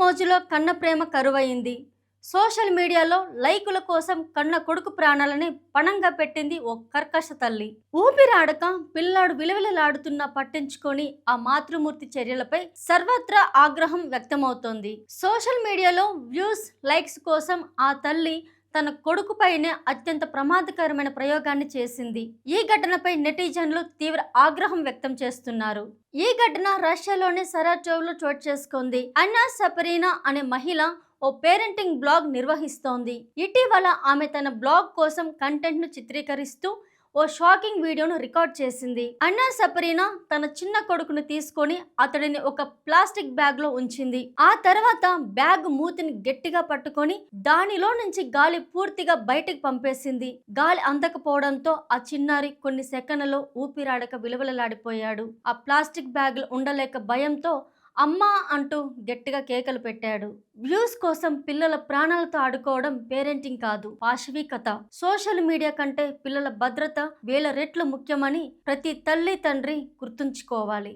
మోజులో కన్న ప్రేమ కరువయింది సోషల్ మీడియాలో లైకుల కోసం కన్న కొడుకు ప్రాణాలని పణంగా పెట్టింది ఓ కర్కశ తల్లి. ఊపిరాడక పిల్లాడు విలవిలలాడుతున్నా పట్టించుకొని ఆ మాతృమూర్తి చర్యలపై సర్వత్రా ఆగ్రహం వ్యక్తమవుతోంది. సోషల్ మీడియాలో వ్యూస్ లైక్స్ కోసం ఆ తల్లి తన కొడుకుపైనే అత్యంత ప్రమాదకరమైన ప్రయోగాన్ని చేసింది. ఈ ఘటనపై నెటిజన్లు తీవ్ర ఆగ్రహం వ్యక్తం చేస్తున్నారు. ఈ ఘటన రష్యాలోని సరాచోవ్లో చోటు చేసుకుంది. అన్నా సపరీనా అనే మహిళ ఓ పేరెంటింగ్ బ్లాగ్ నిర్వహిస్తోంది. ఇటీవల ఆమె తన బ్లాగ్ కోసం కంటెంట్ను చిత్రీకరిస్తూ ఓ షాకింగ్ వీడియోను రికార్డ్ చేసింది. అన్నా సపరీనా తన చిన్న కొడుకును తీసుకొని అతడిని ఒక ప్లాస్టిక్ బ్యాగ్లో ఉంచింది. ఆ తర్వాత బ్యాగ్ మూతిని గట్టిగా పట్టుకొని దానిలో నుంచి గాలి పూర్తిగా బయటికి పంపేసింది. గాలి అందకపోవడంతో ఆ చిన్నారి కొన్ని సెకన్లలో ఊపిరాడక విలువలలాడిపోయాడు. ఆ ప్లాస్టిక్ బ్యాగ్ ఉండలేక భయంతో అమ్మ అంటూ గట్టిగా కేకలు పెట్టాడు. వ్యూస్ కోసం పిల్లల ప్రాణాలతో ఆడుకోవడం పేరెంటింగ్ కాదు పాశవికత సోషల్ మీడియా కంటే పిల్లల భద్రత వేల రెట్లు ముఖ్యమని ప్రతి తల్లి తండ్రి గుర్తుంచుకోవాలి.